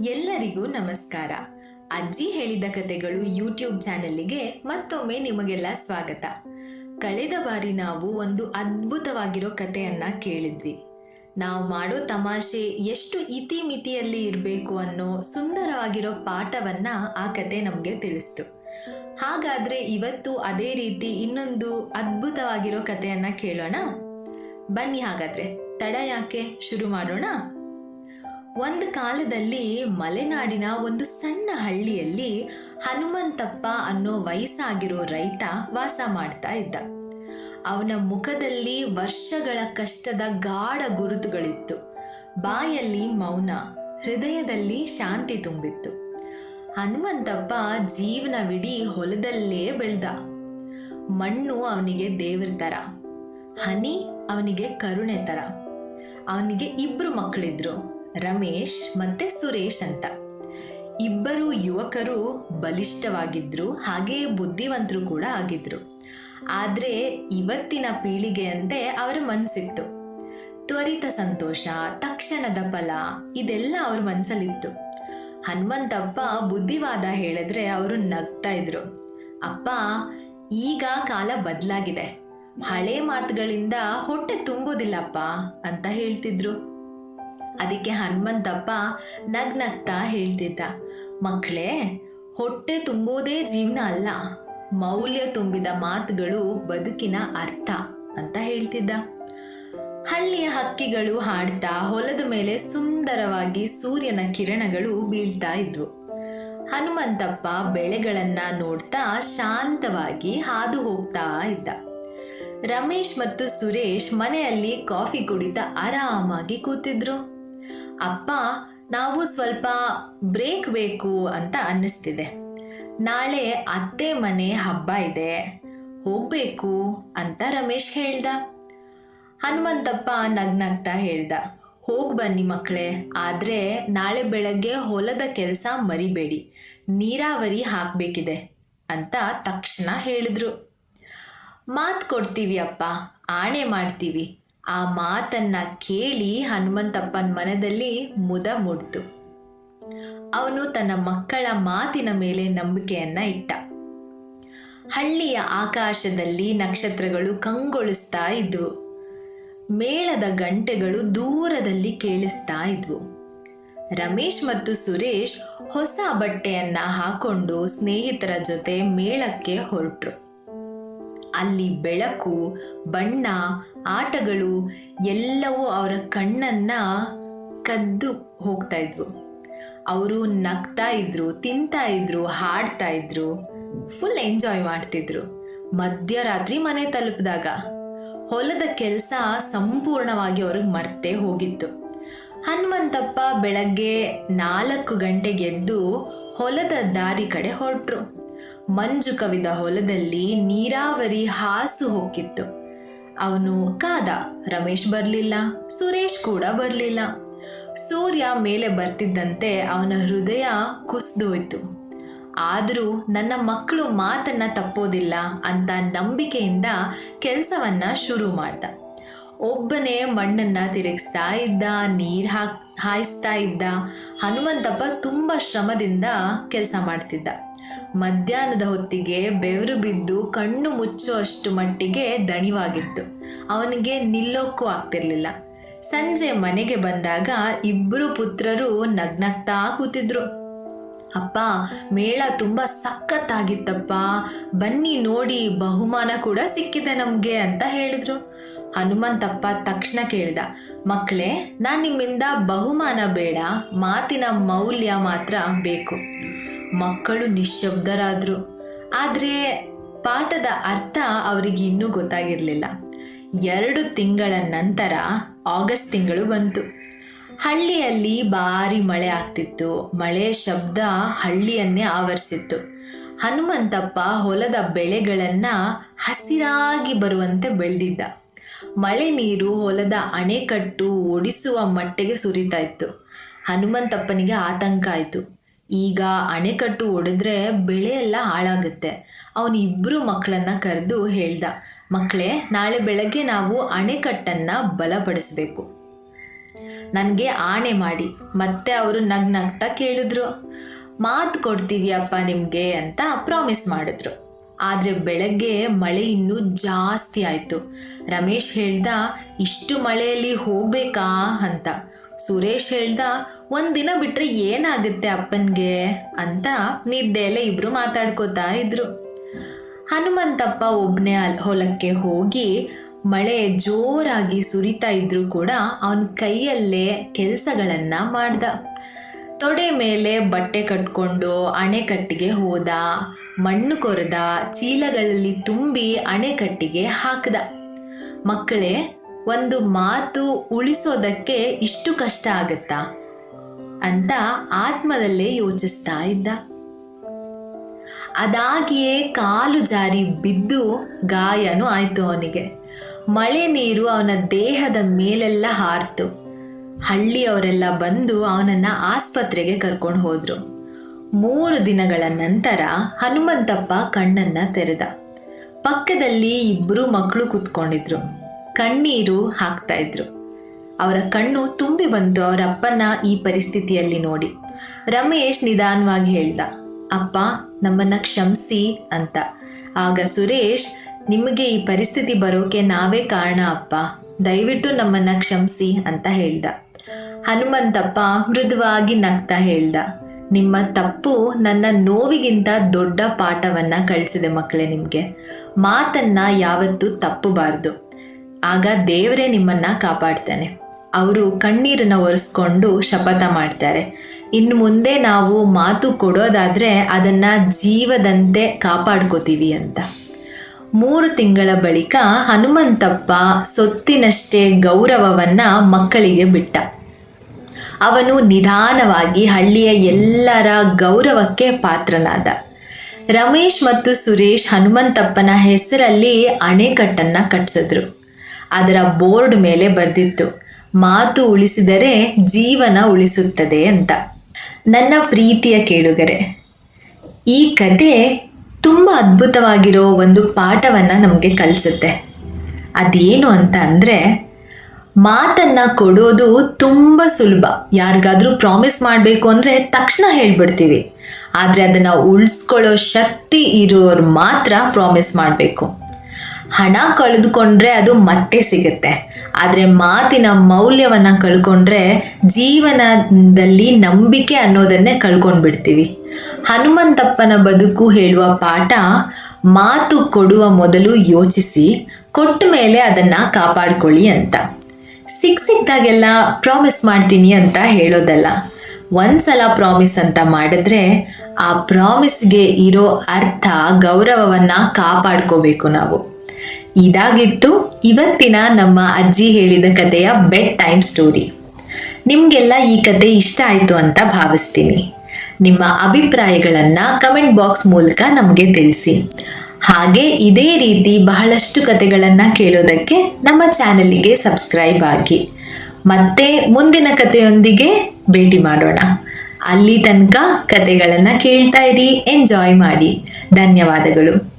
ಎಲ್ಲರಿಗೂ ನಮಸ್ಕಾರ. ಅಜ್ಜಿ ಹೇಳಿದ ಕತೆಗಳು ಯೂಟ್ಯೂಬ್ ಚಾನೆಲ್ಗೆ ಮತ್ತೊಮ್ಮೆ ನಿಮಗೆಲ್ಲ ಸ್ವಾಗತ. ಕಳೆದ ಬಾರಿ ನಾವು ಒಂದು ಅದ್ಭುತವಾಗಿರೋ ಕಥೆಯನ್ನ ಕೇಳಿದ್ವಿ. ನಾವು ಮಾಡೋ ತಮಾಷೆ ಎಷ್ಟು ಇತಿಮಿತಿಯಲ್ಲಿ ಇರಬೇಕು ಅನ್ನೋ ಸುಂದರವಾಗಿರೋ ಪಾಠವನ್ನ ಆ ಕತೆ ನಮಗೆ ತಿಳಿಸ್ತು. ಹಾಗಾದ್ರೆ ಇವತ್ತು ಅದೇ ರೀತಿ ಇನ್ನೊಂದು ಅದ್ಭುತವಾಗಿರೋ ಕಥೆಯನ್ನ ಕೇಳೋಣ? ಬನ್ನಿ ಹಾಗಾದ್ರೆ, ತಡ ಯಾಕೆ? ಶುರು ಮಾಡೋಣ? ಒಂದು ಕಾಲದಲ್ಲಿ ಮಲೆನಾಡಿನ ಒಂದು ಸಣ್ಣ ಹಳ್ಳಿಯಲ್ಲಿ ಹನುಮಂತಪ್ಪ ಅನ್ನೋ ವಯಸ್ಸಾಗಿರೋ ರೈತ ವಾಸ ಮಾಡ್ತಾ ಇದ್ದ. ಅವನ ಮುಖದಲ್ಲಿ ವರ್ಷಗಳ ಕಷ್ಟದ ಗಾಢ ಗುರುತುಗಳಿತ್ತು. ಬಾಯಲ್ಲಿ ಮೌನ, ಹೃದಯದಲ್ಲಿ ಶಾಂತಿ ತುಂಬಿತ್ತು. ಹನುಮಂತಪ್ಪ ಜೀವನವಿಡೀ ಹೊಲದಲ್ಲೇ ಬೆಳೆದ. ಮಣ್ಣು ಅವನಿಗೆ ದೇವ್ರ ಥರ, ಹನಿ ಅವನಿಗೆ ಕರುಣೆ ಥರ. ಅವನಿಗೆ ಇಬ್ಬರು ಮಕ್ಕಳಿದ್ರು. ರಮೇಶ್ ಮತ್ತೆ ಸುರೇಶ್ ಅಂತ. ಇಬ್ಬರು ಯುವಕರು ಬಲಿಷ್ಠವಾಗಿದ್ರು, ಹಾಗೆ ಬುದ್ಧಿವಂತರು ಕೂಡ ಆಗಿದ್ರು. ಆದರೆ ಇವತ್ತಿನ ಪೀಳಿಗೆಯಂತೆ ಅವರ ಮನಸ್ಸಿತ್ತು ತ್ವರಿತ ಸಂತೋಷ, ತಕ್ಷಣದ ಫಲ, ಇದೆಲ್ಲ ಅವ್ರ ಮನಸ್ಸಲ್ಲಿತ್ತು ಹನುಮಂತಪ್ಪ ಬುದ್ಧಿವಾದ ಹೇಳಿದ್ರೆ ಅವರು ನಗ್ತಾ ಇದ್ರು. ಅಪ್ಪ, ಈಗ ಕಾಲ ಬದಲಾಗಿದೆ. ಹಳೆ ಮಾತುಗಳಿಂದ ಹೊಟ್ಟೆ ತುಂಬೋದಿಲ್ಲಪ್ಪ ಅಂತ ಹೇಳ್ತಿದ್ರು. ಅದಕ್ಕೆ ಹನುಮಂತಪ್ಪ ನಗ್ನಗ್ತಾ ಹೇಳ್ತಿದ್ದ. ಮಕ್ಕಳೇ, ಹೊಟ್ಟೆ ತುಂಬೋದೇ ಜೀವನ ಅಲ್ಲ. ಮೌಲ್ಯ ತುಂಬಿದ ಮಾತುಗಳು ಬದುಕಿನ ಅರ್ಥ ಅಂತ ಹೇಳ್ತಿದ್ದ. ಹಳ್ಳಿಯ ಹಕ್ಕಿಗಳು ಹಾಡ್ತಾ ಹೊಲದ ಮೇಲೆ ಸುಂದರವಾಗಿ ಸೂರ್ಯನ ಕಿರಣಗಳು ಬೀಳ್ತಾ ಇದ್ವು. ಹನುಮಂತಪ್ಪ ಬೆಳೆಗಳನ್ನ ನೋಡ್ತಾ ಶಾಂತವಾಗಿ ಹಾದು ಹೋಗ್ತಾ ಇದ್ದ. ರಮೇಶ್ ಮತ್ತು ಸುರೇಶ್ ಮನೆಯಲ್ಲಿ ಕಾಫಿ ಕುಡಿತಾ ಆರಾಮಾಗಿ ಕೂತಿದ್ರು. ಅಪ್ಪ, ನಾವು ಸ್ವಲ್ಪ ಬ್ರೇಕ್ ಬೇಕು ಅಂತ ಅನ್ನಿಸ್ತಿದೆ. ನಾಳೆ ಅತ್ತೆ ಮನೆ ಹಬ್ಬ ಇದೆ. ಹೋಗ್ಬೇಕು ಅಂತ ರಮೇಶ್ ಹೇಳ್ದ. ಹನುಮಂತಪ್ಪ ನಗ್ನಗ್ತಾ ಹೇಳ್ದ. ಹೋಗ್ ಬನ್ನಿ ಮಕ್ಕಳೇ ಆದ್ರೆ ನಾಳೆ ಬೆಳಗ್ಗೆ ಹೊಲದ ಕೆಲಸ ಮರಿಬೇಡಿ. ನೀರಾವರಿ ಹಾಕ್ಬೇಕಿದೆ ಅಂತ ತಕ್ಷಣ ಹೇಳಿದ್ರು. ಮಾತು ಕೊಡ್ತೀವಿ ಅಪ್ಪ, ಆಣೆ ಮಾಡ್ತೀವಿ. ಆ ಮಾತನ್ನ ಕೇಳಿ ಹನುಮಂತಪ್ಪನ ಮನದಲ್ಲಿ ಮುದ ಮೂಡ್ತು ಅವನು ತನ್ನ ಮಕ್ಕಳ ಮಾತಿನ ಮೇಲೆ ನಂಬಿಕೆಯನ್ನ ಇಟ್ಟ. ಹಳ್ಳಿಯ ಆಕಾಶದಲ್ಲಿ ನಕ್ಷತ್ರಗಳು ಕಂಗೊಳಿಸ್ತಾ ಇದ್ವು. ಮೇಳದ ಗಂಟೆಗಳು ದೂರದಲ್ಲಿ ಕೇಳಿಸ್ತಾ ಇದ್ವು. ರಮೇಶ್ ಮತ್ತು ಸುರೇಶ್ ಹೊಸ ಬಟ್ಟೆಯನ್ನ ಹಾಕೊಂಡು ಸ್ನೇಹಿತರ ಜೊತೆ ಮೇಳಕ್ಕೆ ಹೊರಟ್ರು. ಅಲ್ಲಿ ಬೆಳಕು, ಬಣ್ಣ, ಆಟಗಳು ಎಲ್ಲವೂ ಅವರ ಕಣ್ಣನ್ನ ಕದ್ದು ಹೋಗ್ತಾ ಇದ್ವು. ಅವರು ನಗ್ತಾ ಇದ್ರು, ತಿಂತಾ ಇದ್ರು, ಹಾಡ್ತಾ ಇದ್ರು ಫುಲ್ ಎಂಜಾಯ್ ಮಾಡ್ತಿದ್ರು. ಮಧ್ಯರಾತ್ರಿ ಮನೆ ತಲುಪಿದಾಗ ಹೊಲದ ಕೆಲಸ ಸಂಪೂರ್ಣವಾಗಿ ಅವ್ರಿಗೆ ಮರ್ತೇ ಹೋಗಿತ್ತು. ಹನುಮಂತಪ್ಪ ಬೆಳಗ್ಗೆ ನಾಲ್ಕು ಗಂಟೆಗೆದ್ದು ಹೊಲದ ದಾರಿ ಕಡೆ ಹೊರಟ್ರು. ಮಂಜು ಕವಿದ ಹೊಲದಲ್ಲಿ ನೀರಾವರಿ ಹಾಸು ಹೋಗಿತ್ತು. ಅವನು ಕಾದ, ರಮೇಶ್ ಬರಲಿಲ್ಲ, ಸುರೇಶ್ ಕೂಡ ಬರಲಿಲ್ಲ. ಸೂರ್ಯ ಮೇಲೆ ಬರ್ತಿದ್ದಂತೆ ಅವನ ಹೃದಯ ಕುಸಿದೋಯ್ತು. ಆದರೂ ನನ್ನ ಮಕ್ಕಳು ಮಾತನ್ನ ತಪ್ಪೋದಿಲ್ಲ ಅಂತ ನಂಬಿಕೆಯಿಂದ ಕೆಲಸವನ್ನ ಶುರು ಮಾಡ್ದ. ಒಬ್ಬನೇ ಮಣ್ಣನ್ನ ತಿರುಗಿಸ್ತಾ ಇದ್ದ, ನೀರು ಹಾಕ್ ಹಾಯಿಸ್ತಾ ಇದ್ದ, ಹನುಮಂತಪ್ಪ ತುಂಬ ಶ್ರಮದಿಂದ ಕೆಲಸ ಮಾಡ್ತಿದ್ದ. ಮಧ್ಯಾಹ್ನದ ಹೊತ್ತಿಗೆ ಬೆವರು ಬಿದ್ದು ಕಣ್ಣು ಮುಚ್ಚುವಷ್ಟು ಮಟ್ಟಿಗೆ ದಣಿವಾಗಿತ್ತು. ಅವನಿಗೆ ನಿಲ್ಲೋಕ್ಕೂ ಆಗ್ತಿರ್ಲಿಲ್ಲ. ಸಂಜೆ ಮನೆಗೆ ಬಂದಾಗ ಇಬ್ಬರು ಪುತ್ರರು ನಗ್ನಗ್ತಾ ಕೂತಿದ್ರು. ಅಪ್ಪ, ಮೇಳ ತುಂಬ ಸಖತ್ತಾಗಿತ್ತಪ್ಪ. ಬನ್ನಿ ನೋಡಿ, ಬಹುಮಾನ ಕೂಡ ಸಿಕ್ಕಿದೆ ನಮಗೆ ಅಂತ ಹೇಳಿದ್ರು. ಹನುಮಂತಪ್ಪ ತಕ್ಷಣ ಕೇಳ್ದ, ಮಕ್ಕಳೇ, ನಾನು ನಿಮ್ಮಿಂದ ಬಹುಮಾನ ಬೇಡ, ಮಾತಿನ ಮೌಲ್ಯ ಮಾತ್ರ ಬೇಕು. ಮಕ್ಕಳು ನಿಶ್ಶಬ್ದರಾದರು ಆದರೆ ಪಾಠದ ಅರ್ಥ ಅವರಿಗೆ ಇನ್ನೂ ಗೊತ್ತಾಗಿರಲಿಲ್ಲ. ಎರಡು ತಿಂಗಳ ನಂತರ ಆಗಸ್ಟ್ ತಿಂಗಳು ಬಂತು. ಹಳ್ಳಿಯಲ್ಲಿ ಭಾರಿ ಮಳೆ ಆಗ್ತಿತ್ತು. ಮಳೆ ಶಬ್ದ ಹಳ್ಳಿಯನ್ನೇ ಆವರಿಸಿತ್ತು. ಹನುಮಂತಪ್ಪ ಹೊಲದ ಬೆಳೆಗಳನ್ನು ಹಸಿರಾಗಿ ಬರುವಂತೆ ಬೆಳೆದಿದ್ದ. ಮಳೆ ನೀರು ಹೊಲದ ಅಣೆಕಟ್ಟು ಒಡಿಸುವ ಮಟ್ಟಿಗೆ ಸುರಿತಾ ಇತ್ತು. ಹನುಮಂತಪ್ಪನಿಗೆ ಆತಂಕ ಆಯಿತು. ಈಗ ಅಣೆಕಟ್ಟು ಒಡೆದ್ರೆ ಬೆಳೆ ಎಲ್ಲ ಹಾಳಾಗುತ್ತೆ. ಅವನು ಇಬ್ಬರು ಮಕ್ಕಳನ್ನ ಕರೆದು ಹೇಳ್ದ ಮಕ್ಕಳೇ ನಾಳೆ ಬೆಳಗ್ಗೆ ನಾವು ಅಣೆಕಟ್ಟನ್ನು ಬಲಪಡಿಸಬೇಕು. ನನಗೆ ಆಣೆ ಮಾಡಿ, ಮತ್ತೆ ಅವರು ನಗ್ ನಗ್ತಾ ಕೇಳಿದ್ರು. ಮಾತು ಕೊಡ್ತೀವಿ ಅಪ್ಪ ನಿಮಗೆ ಅಂತ ಪ್ರಾಮಿಸ್ ಮಾಡಿದ್ರು. ಆದರೆ ಬೆಳಗ್ಗೆ ಮಳೆ ಇನ್ನೂ ಜಾಸ್ತಿ ಆಯಿತು. ರಮೇಶ್ ಹೇಳ್ದ, ಇಷ್ಟು ಮಳೆಯಲ್ಲಿ ಹೋಗ್ಬೇಕಾ? ಅಂತ. ಸುರೇಶ್ ಹೇಳ್ದ ಒಂದಿನ ಬಿಟ್ರೆ ಏನಾಗುತ್ತೆ ಅಪ್ಪನ್ಗೆ? ಅಂತ ನಿದ್ದೆಲೆ ಇಬ್ರು ಮಾತಾಡ್ಕೋತಾ ಇದ್ರು. ಹನುಮಂತಪ್ಪ ಒಬ್ಬನೇ ಅಲ್, ಹೊಲಕ್ಕೆ ಹೋಗಿ ಮಳೆ ಜೋರಾಗಿ ಸುರಿತಾ ಇದ್ರೂ ಕೂಡ ಅವನ ಕೈಯಲ್ಲೇ ಕೆಲಸಗಳನ್ನ ಮಾಡ್ದ. ತೊಡೆ ಮೇಲೆ ಬಟ್ಟೆ ಕಟ್ಕೊಂಡು ಅಣೆಕಟ್ಟಿಗೆ ಹೋದ, ಮಣ್ಣು ಕೊರೆದ, ಚೀಲಗಳಲ್ಲಿ ತುಂಬಿ ಅಣೆಕಟ್ಟಿಗೆ ಹಾಕ್ದ. ಮಕ್ಕಳೇ ಒಂದು ಮಾತು ಉಳಿಸೋದಕ್ಕೆ ಇಷ್ಟು ಕಷ್ಟ ಆಗತ್ತಾ? ಅಂತ ಆತ್ಮದಲ್ಲೇ ಯೋಚಿಸ್ತಾ ಇದ್ದ. ಅದಾಗಿಯೇ ಕಾಲು ಜಾರಿ ಬಿದ್ದು ಗಾಯನೂ ಆಯ್ತು ಅವನಿಗೆ. ಮಳೆ ನೀರು ಅವನ ದೇಹದ ಮೇಲೆಲ್ಲ ಹಾರ್ತು. ಹಳ್ಳಿಯವರೆಲ್ಲ ಬಂದು ಅವನನ್ನ ಆಸ್ಪತ್ರೆಗೆ ಕರ್ಕೊಂಡು ಹೋದ್ರು. ಮೂರು ದಿನಗಳ ನಂತರ ಹನುಮಂತಪ್ಪ ಕಣ್ಣನ್ನ ತೆರೆದ. ಪಕ್ಕದಲ್ಲಿ ಇಬ್ಬರು ಮಕ್ಕಳು ಕೂತ್ಕೊಂಡಿದ್ರು. ಕಣ್ಣೀರು ಹಾಕ್ತಾ ಇದ್ರು. ಅವರ ಕಣ್ಣು ತುಂಬಿ ಬಂತು ಅವರ ಅಪ್ಪನ ಈ ಪರಿಸ್ಥಿತಿಯಲ್ಲಿ ನೋಡಿ. ರಮೇಶ್ ನಿಧಾನವಾಗಿ ಹೇಳ್ದ, ಅಪ್ಪ, ನಮ್ಮನ್ನ ಕ್ಷಮಿಸಿ ಅಂತ. ಆಗ ಸುರೇಶ್, ನಿಮಗೆ ಈ ಪರಿಸ್ಥಿತಿ ಬರೋಕೆ ನಾವೇ ಕಾರಣ ಅಪ್ಪ. ದಯವಿಟ್ಟು ನಮ್ಮನ್ನ ಕ್ಷಮಿಸಿ ಅಂತ ಹೇಳ್ದ. ಹನುಮಂತಪ್ಪ ಮೃದುವಾಗಿ ನಗ್ತಾ ಹೇಳ್ದ, ನಿಮ್ಮ ತಪ್ಪು ನನ್ನ ನೋವಿಗಿಂತ ದೊಡ್ಡ ಪಾಠವನ್ನ ಕಳಿಸಿದೆ ಮಕ್ಕಳೇ ನಿಮಗೆ. ಮಾತನ್ನ ಯಾವತ್ತೂ ತಪ್ಪಬಾರ್ದು. ಆಗ ದೇವರೇ ನಿಮ್ಮನ್ನ ಕಾಪಾಡ್ತಾನೆ. ಅವರು ಕಣ್ಣೀರನ್ನ ಒರೆಸ್ಕೊಂಡು ಶಪಥ ಮಾಡ್ತಾರೆ. ಇನ್ನು ಮುಂದೆ ನಾವು ಮಾತು ಕೊಡೋದಾದ್ರೆ ಅದನ್ನ ಜೀವದಂತೆ ಕಾಪಾಡ್ಕೋತೀವಿ ಅಂತ. ಮೂರು ತಿಂಗಳ ಬಳಿಕ ಹನುಮಂತಪ್ಪ ಸೊತ್ತಿನಷ್ಟೇ ಗೌರವವನ್ನ ಮಕ್ಕಳಿಗೆ ಬಿಟ್ಟ. ಅವನು ನಿಧಾನವಾಗಿ ಹಳ್ಳಿಯ ಎಲ್ಲರ ಗೌರವಕ್ಕೆ ಪಾತ್ರನಾದ. ರಮೇಶ್ ಮತ್ತು ಸುರೇಶ್ ಹನುಮಂತಪ್ಪನ ಹೆಸರಲ್ಲಿ ಅಣೆಕಟ್ಟನ್ನು ಕಟ್ಟಿಸಿದ್ರು ಅದರ ಬೋರ್ಡ್ ಮೇಲೆ ಬರೆದಿತ್ತು. ಮಾತು ಉಳಿಸಿದರೆ ಜೀವನ ಉಳಿಸುತ್ತದೆ ಅಂತ. ನನ್ನ ಪ್ರೀತಿಯ ಕೇಳುಗರೆ, ಈ ಕತೆ ತುಂಬ ಅದ್ಭುತವಾಗಿರೋ ಒಂದು ಪಾಠವನ್ನು ನಮಗೆ ಕಲಿಸುತ್ತೆ. ಅದೇನು ಅಂತ ಅಂದರೆ, ಮಾತನ್ನು ಕೊಡೋದು ತುಂಬ ಸುಲಭ. ಯಾರಿಗಾದರೂ ಪ್ರಾಮಿಸ್ ಮಾಡಬೇಕು ಅಂದರೆ ತಕ್ಷಣ ಹೇಳ್ಬಿಡ್ತೀವಿ. ಆದರೆ ಅದನ್ನು ಉಳಿಸ್ಕೊಳ್ಳೋ ಶಕ್ತಿ ಇರೋರು ಮಾತ್ರ ಪ್ರಾಮಿಸ್ ಮಾಡಬೇಕು. ಹಣ ಕಳೆದುಕೊಂಡ್ರೆ ಅದು ಮತ್ತೆ ಸಿಗುತ್ತೆ. ಆದರೆ ಮಾತಿನ ಮೌಲ್ಯವನ್ನು ಕಳ್ಕೊಂಡ್ರೆ ಜೀವನದಲ್ಲಿ ನಂಬಿಕೆ ಅನ್ನೋದನ್ನೇ ಕಳ್ಕೊಂಡ್ಬಿಡ್ತೀವಿ. ಹನುಮಂತಪ್ಪನ ಬದುಕು ಹೇಳುವ ಪಾಠ ಮಾತು ಕೊಡುವ ಮೊದಲು ಯೋಚಿಸಿ, ಕೊಟ್ಟ ಮೇಲೆ ಅದನ್ನ ಕಾಪಾಡ್ಕೊಳ್ಳಿ ಅಂತ. ಸಿಕ್ ಸಿಕ್ದಾಗೆಲ್ಲ ಪ್ರಾಮಿಸ್ ಮಾಡ್ತೀನಿ ಅಂತ ಹೇಳೋದಲ್ಲ. ಒಂದ್ಸಲ ಪ್ರಾಮಿಸ್ ಅಂತ ಮಾಡಿದ್ರೆ ಆ ಪ್ರಾಮಿಸ್ಗೆ ಇರೋ ಅರ್ಥ, ಗೌರವವನ್ನ ಕಾಪಾಡ್ಕೋಬೇಕು ನಾವು. ಇದಾಗಿತ್ತು. ಇವತ್ತಿನ ನಮ್ಮ ಅಜ್ಜಿ ಹೇಳಿದ ಕಥೆಯ ಬೆಡ್ ಟೈಮ್ ಸ್ಟೋರಿ. ನಿಮಗೆಲ್ಲ ಈ ಕತೆ ಇಷ್ಟ ಆಯಿತು ಅಂತ ಭಾವಿಸ್ತೀನಿ. ನಿಮ್ಮ ಅಭಿಪ್ರಾಯಗಳನ್ನು ಕಮೆಂಟ್ ಬಾಕ್ಸ್ ಮೂಲಕ ನಮಗೆ ತಿಳಿಸಿ. ಹಾಗೆ ಇದೇ ರೀತಿ ಬಹಳಷ್ಟು ಕತೆಗಳನ್ನು ಕೇಳೋದಕ್ಕೆ ನಮ್ಮ ಚಾನಲಿಗೆ ಸಬ್ಸ್ಕ್ರೈಬ್ ಆಗಿ. ಮತ್ತೆ ಮುಂದಿನ ಕಥೆಯೊಂದಿಗೆ ಭೇಟಿ ಮಾಡೋಣ. ಅಲ್ಲಿ ತನಕ ಕತೆಗಳನ್ನು ಕೇಳ್ತಾ ಇರಿ, ಎಂಜಾಯ್ ಮಾಡಿ. ಧನ್ಯವಾದಗಳು.